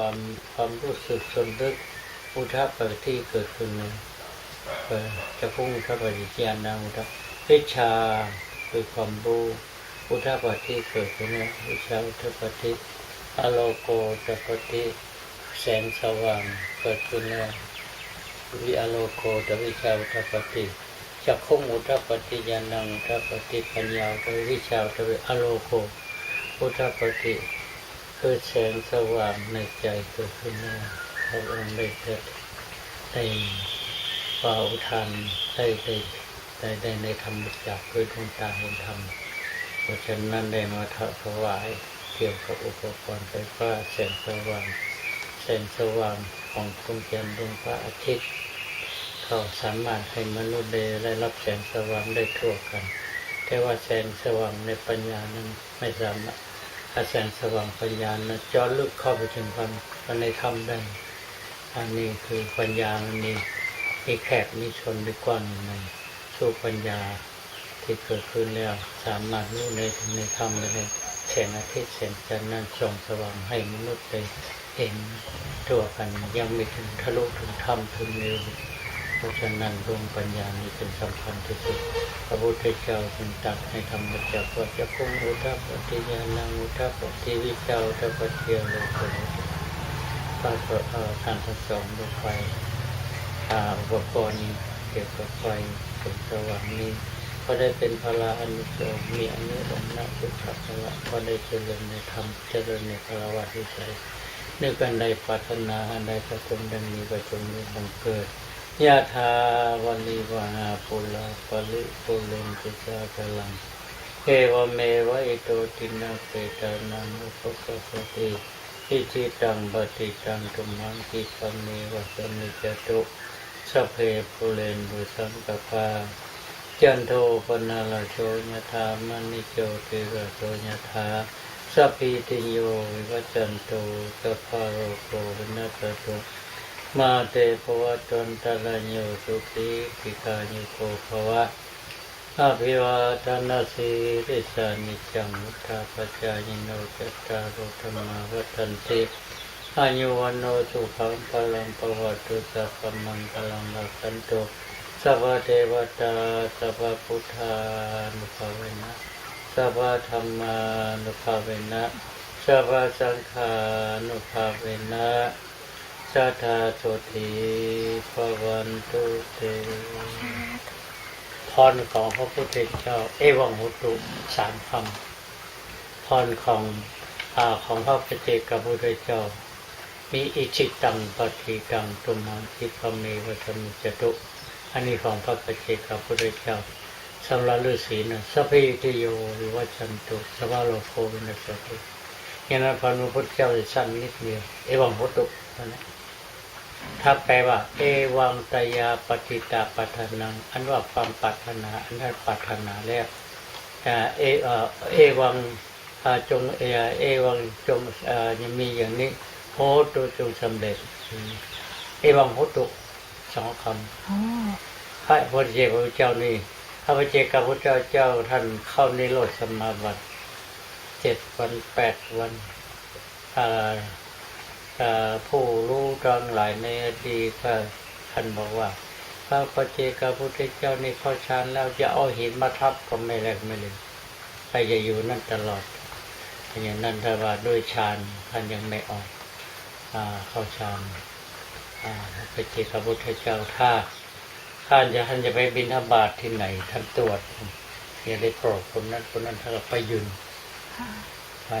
ความความรู้สึกสำนึกอุทาปฏิที่เกิดขึ้นเนี่ยจะพุ่งอุทาปฏิญาณนะอุทาวิชาคือความรู้อุทาปฏิที่เกิดขึ้นเนี่ยวิชาอุทาปฏิอโลโกตปฏิแสงสว่างเกิดขึ้นแล้ววิอโลโกตวิชาอุทาปฏิจักขุงอุทาปฏิญาณังอุทาปฏิปัญญาวิชาอุทะอโลโกอุทาปฏิ คือแสงสว่างในใจเกิดขึ้นแล้วพระองค์ได้เกิดได้เป่าทานได้ได้ได้ได้ในธรรมจากคือดวงตาเห็นธรรมเพราะฉะนั้นได้มาถวายเกี่ยวกับอุปกรณ์ไฟฟ้าแสงสว่างแสงสว่างของดวงจันทร์ดวงพระอาทิตย์เขาสามารถให้มนุษย์ได้ได้รับแสงสว่างได้ทั่วกัน แต่ว่าแสงสว่างในปัญญานั้นไม่สามารถ ถ้าแสงสว่างปัญญานะเจอลึกเข้าไปถึงความภายในธรรมได้ อันนี้คือปัญญามันมีมีแคบมีชนมีกว้างอย่างไรสู้ปัญญาที่เกิดขึ้นแล้ว สามารถรู้ในถึงในธรรมได้แสงอาทิตย์แสงจันทร์นั้นส่องสว่างให้มนุษย์ได้เห็นทั่วกันยังไม่ถึงทะลุถึงธรรมถึงเร็วเพ ราะฉะนั้นดวงปัญญานี้เป็นสำคัญที่สุดพระพุทธเจ้าจึงตรัสให้ธรรมจักรว่าจะคงอุทัปปฏิญาณังอุทัปปฏิวิเจ้าทัปปฏิยโลกุพระพุทธท่านทั้งสองลงไปอุปกรณ์เกี่ยวกับไฟแสงสว่างนี้ก็ได้เป็นพลาอนุสงมีอนุองนะสุขภละก็ได้เจริญในธรรมเจริญในพระวัติวิสัยนึกกันใดปรารถนาอันใดประจงดังนี้ประจงนี้บังเกิด ยะถาวลิวหาปุลาปลิปุเรนติสาพลังเอวเมวะอิโตตินาเปตานังอุปกปติอิจิตังปฏิตังตุมังกิปะเมวะสมิจตุสัพเพปุเรนบุสังกปาจันโทปนาลโชยะธามณิโจติระโชยะธาสัพพิติโยวิวัจันโตสัพพะโรโกวินัสตุ มาเตภวะตนตะลัญโยสุขีปิกายุโกภวะอาภิวาทนาสีริสานิจังมุทาปจายโนจัตตารุธรรมาวัฏันติอายุวันโนสุขังพลังปวัตุสัพพมังคลังลักขันตุสัพเทวตาสัพพุทธานุภาเวนะสัพธรรมานุภาเวนะสัพสังฆานุภาเวนะ สัทธาโสธีภวันตุเตพรของพระพุทธเจ้า เอวังหุตุสามคำพรของอาของพระปเจกับพุทธเจ้า มีอิจิตังปฏิตังตุมังคิปะเมวัตมิจตุอันนี้ของพระปเจกับพุทธเจ้าสำหรับฤาษีนะสพพิติโยวิวัจจันตุสวาโลโควินัสตุอย่างนั้นพระพุทธเจ้าจะสั้นนิดเดียวเอวังหุตุเท่านั้น ถ้าแปลว่า เอวังตยาปฏิตาปัฏนัง อันว่าความปรารถนา อันนั้นปรารถนาแล้วอ่าเอเอ่อเอวังอ่าจงเออเอวังจงอ่ายังมีอย่างนี้โหตุจงสำเร็จอืมเอวังโหตุสองคำอ๋อพระพุทธเจ้าพระเจ้านี่พระพุทธเจ้ากับพระเจ้าเจ้าท่านเข้าในโลดสมาบัติเจ็ดวันแปดวันอ่าอ่า ผู้รู้ทั้งหลายในอดีตท่านบอกว่า พระปเจกพุทธเจ้านี่เข้าฌานแล้วจะเอาหินมาทับก็ไม่แลกไม่เลยใครจะอยู่นั่นตลอดอย่างนั้นถ้าว่าด้วยฌานท่านยังไม่ออกอ่าเข้าฌานอ่าพระปเจกพุทธเจ้าถ้าท่านจะท่านจะไปบินทบาทที่ไหนท่านตรวจอย่าได้โปรดคนนั้นคนนั้นท่านก็ไปยืนไป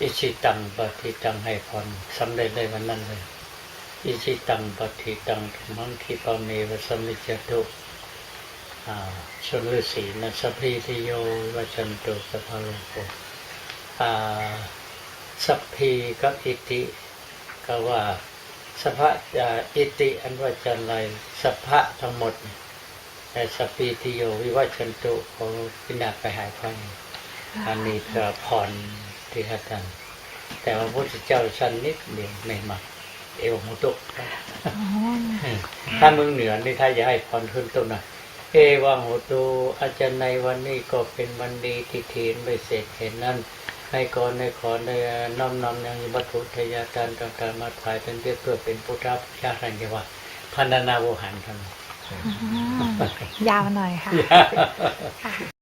อิชิตังปฏิตังให้พรสำเร็จได้วันนั้นเลย อิชิตังปฏิตังธรรมังคิปะเมวะสมิจจตุอ่าชนฤาษีนะสพพิทิโยวัชันตุสัพพะโลโกอ่าสัพพีกับอิติก็ว่าสัพพะอ่าอิติอันว่าจันไรสัพพะทั้งหมด แต่สัพพิทิโยวิวัชันตุของพินาศไปหายไปอันนี้ก็พร ที่ท่านแต่ว่าพระพุทธเจ้าชั้นนิดเดียวไม่มากเอวมุตุอ๋อถ้าเมืองเหนือนี่ถ้าจะให้พรขึ้นต้นนะเอวังโหตุอาจารย์ในวันนี้ก็เป็นวันดีที่เทียนไม่เสร็จเห็นนั้นให้ก่อนในขอในน้อมนำยังวัตถุทยาทานต่างๆมาถ่ายเป็นเพื่อเพื่อเป็นพุทธชาติที่ว่าพันธนาโวหันกันอืมยาวหน่อยค่ะค่ะ